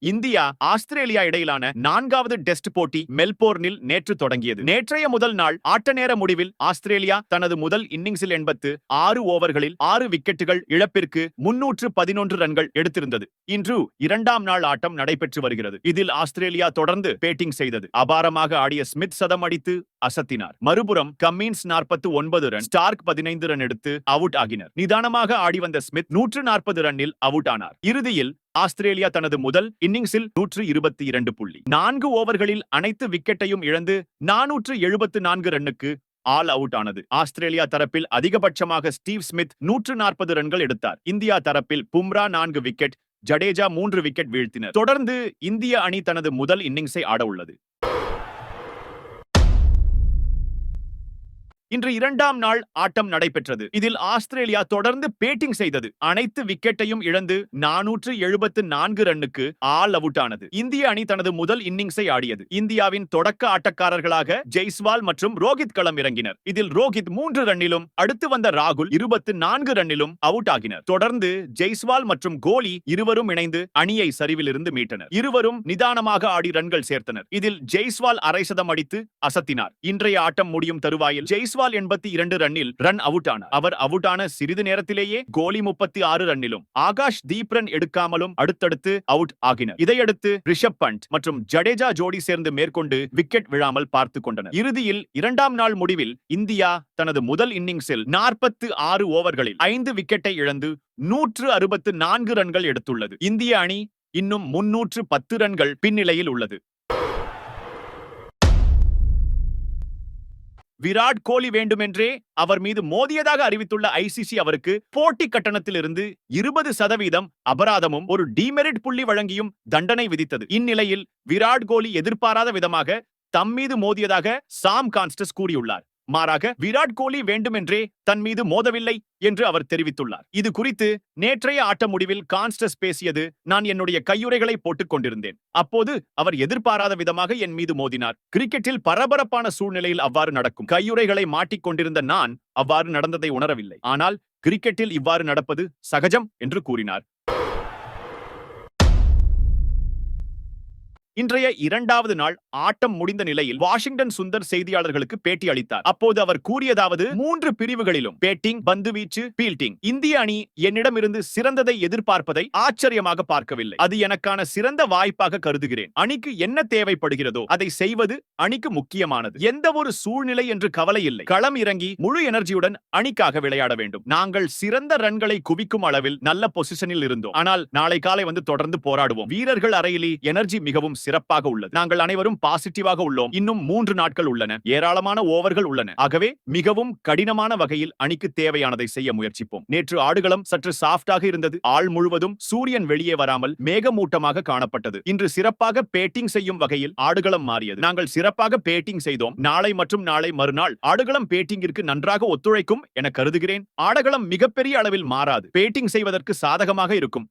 India Australia இடையிலான நான்காவது test போட்டி மெல்போர்னில் நேற்று தொடங்கியது. நேற்றைய முதல் நாள் ஆட்ட நேர முடிவில் ஆஸ்திரேலியா தனது முதல் இன்னிங்ஸில் எண்பத்து ஆறு ஓவர்களில் ஆறு விக்கெட்டுகள் இழப்பிற்கு முன்னூற்று பதினொன்று ரன்கள் எடுத்திருந்தது. இன்று இரண்டாம் நாள் ஆட்டம் நடைபெற்று வருகிறது. இதில் ஆஸ்திரேலியா தொடர்ந்து பேட்டிங் செய்தது. அபாரமாக ஆடிய ஸ்மித் சதம் அடித்து அசத்தினார். மறுபுறம் கம்மின்ஸ் நாற்பத்து ஒன்பது ரன் ஸ்டார்க் பதினைந்து ரன் எடுத்து அவுட் ஆகினர். நிதானமாக ஆடி வந்த ஸ்மித் நூற்று நாற்பது ரன்னில் அவுட் ஆனார். இறுதியில் ஆஸ்திரேலியா தனது முதல் இன்னிங்ஸில் நூற்று இருபத்தி இரண்டு புள்ளி. நான்கு ஓவர்களில் அனைத்து விக்கெட்டையும் இழந்து நானூற்று எழுபத்து நான்கு ரன்னுக்கு ஆல் அவுட் ஆனது. ஆஸ்திரேலியா தரப்பில் அதிகபட்சமாக ஸ்டீவ் ஸ்மித் நூற்று நாற்பது ரன்கள் எடுத்தார். இந்தியா தரப்பில் பும்ரா நான்கு விக்கெட் ஜடேஜா மூன்று விக்கெட் வீழ்த்தினர். தொடர்ந்து இந்திய அணி தனது முதல் இன்னிங்ஸை ஆட உள்ளது. இன்று இரண்டாம் நாள் ஆட்டம் நடைபெற்றது. இதில் ஆஸ்திரேலியா தொடர்ந்து பேட்டிங் செய்தது. அனைத்து விக்கெட்டையும் இழந்து நானூற்று எழுபத்து நான்கு ரன்னுக்கு ஆல் அவுட் ஆனது இந்திய அணி தனது முதல் இன்னிங்ஸை ஆடியது. இந்தியாவின் தொடக்க ஆட்டக்காரர்களாக ஜெய்ஸ்வால் மற்றும் ரோஹித் களம் இறங்கினர். இதில் ரோஹித் மூன்று ரன்னிலும் அடுத்து வந்த ராகுல் இருபத்து நான்கு ரன்னிலும் அவுட் ஆகினர். தொடர்ந்து ஜெய்ஸ்வால் மற்றும் கோலி இருவரும் இணைந்து அணியை சரிவிலிருந்து மீட்டனர். இருவரும் நிதானமாக ஆடி ரன்கள் சேர்த்தனர். இதில் ஜெய்ஸ்வால் அரை சதம் அடித்து அசத்தினார். இன்றைய ஆட்டம் முடியும் தருவாயில் ஜெய்ஸ்வால் எண்பத்தி இரண்டு ரன்னில் ரன் அவுட் ஆனார் அவர் அவுட் ஆன சிறிது நேரத்திலேயே கோலி முப்பத்தி ஆறு ரன்னிலும் ஆகாஷ் தீப் ரன் எடுக்காமலும் அடுத்தடுத்து அவுட் ஆகினர். இதையடுத்து ரிஷப் பண்ட் மற்றும் ஜடேஜா ஜோடி சேர்ந்து மேற்கொண்டு விக்கெட் விழாமல் பார்த்துக் கொண்டனர். இறுதியில் இரண்டாம் நாள் முடிவில் இந்தியா தனது முதல் இன்னிங்ஸில் நாற்பத்து ஆறு ஓவர்களில் ஐந்து விக்கெட்டை இழந்து நூற்று அறுபத்து நான்கு ரன்கள் எடுத்துள்ளது. இந்திய அணி இன்னும் முன்னூற்று பத்து ரன்கள் பின்னிலையில் உள்ளது. விராட் கோலி வேண்டுமென்றே அவர் மீது மோதியதாக அறிவித்துள்ள ஐசிசி அவருக்கு போட்டி கட்டணத்திலிருந்து இருபது சதவீதம் அபராதமும் ஒரு டிமெரிட் புள்ளி வழங்கியும் தண்டனை விதித்தது. இந்நிலையில் விராட் கோலி எதிர்பாராத விதமாக தம் மீது மோதியதாக சாம் கான்ஸ்டஸ் கூறியுள்ளார். மாறாக விராட் கோலி வேண்டுமென்றே தன் மீது மோதவில்லை என்று அவர் தெரிவித்துள்ளார். இது குறித்து நேற்றைய ஆட்ட முடிவில் கான்ஸ்டஸ் பேசியது நான் என்னுடைய கையுறைகளை போட்டுக் கொண்டிருந்தேன். அப்போது அவர் எதிர்பாராத விதமாக என் மீது மோதினார். கிரிக்கெட்டில் பரபரப்பான சூழ்நிலையில் அவ்வாறு நடக்கும். கையுறைகளை மாட்டிக் கொண்டிருந்த நான் அவ்வாறு நடந்ததை உணரவில்லை. ஆனால் கிரிக்கெட்டில் இவ்வாறு நடப்பது சகஜம் என்று கூறினார். இன்றைய இரண்டாவது நாள் ஆட்டம் முடிந்த நிலையில் வாஷிங்டன் சுந்தர் செய்தியாளர்களுக்கு பேட்டி அளித்தார். அப்போது அவர் கூறியதாவது மூன்று பிரிவுகளிலும் பேட்டிங் பந்து வீச்சு பீல்டிங் இந்திய அணி என்னிடமிருந்து சிறந்ததை எதிர்பார்ப்பதை ஆச்சரியமாக பார்க்கவில்லை. அது எனக்கான சிறந்த வாய்ப்பாக கருதுகிறேன். அணிக்கு என்ன தேவைப்படுகிறதோ அதை செய்வது அணிக்கு முக்கியமானது. எந்த ஒரு சூழ்நிலை என்று கவலை இல்லை. களம் இறங்கி முழு எனர்ஜியுடன் அணிக்காக விளையாட வேண்டும். நாங்கள் சிறந்த ரன்களை குவிக்கும் அளவில் நல்ல பொசிஷனில் இருந்தோம். ஆனால் நாளை காலை வந்து தொடர்ந்து போராடுவோம். வீரர்கள் அறையிலே எனர்ஜி மிகவும் சிறப்பாக உள்ளது. நாங்கள் அனைவரும் பாசிட்டிவாக உள்ளோம். இன்னும் மூன்று நாட்கள் உள்ளன. ஏராளமான ஓவர்கள் உள்ளன. ஆகவே மிகவும் கடினமான வகையில் அணிக்கு தேவையானதை செய்ய முயற்சிப்போம். நேற்று ஆடுகளம் சற்று சாஃப்டாக இருந்தது. ஆள் முழுவதும் சூரியன் வெளியே வராமல் மேகமூட்டமாக காணப்பட்டது. இன்று சிறப்பாக பேட்டிங் செய்யும் வகையில் ஆடுகளம் மாறியது. நாங்கள் சிறப்பாக பேட்டிங் செய்தோம். நாளை மற்றும் நாளை மறுநாள் ஆடுகளம் பேட்டிங்கிற்கு நன்றாக ஒத்துழைக்கும் என கருதுகிறேன். ஆடுகளம் மிகப்பெரிய அளவில் மாறாது. பேட்டிங் செய்வதற்கு சாதகமாக இருக்கும்.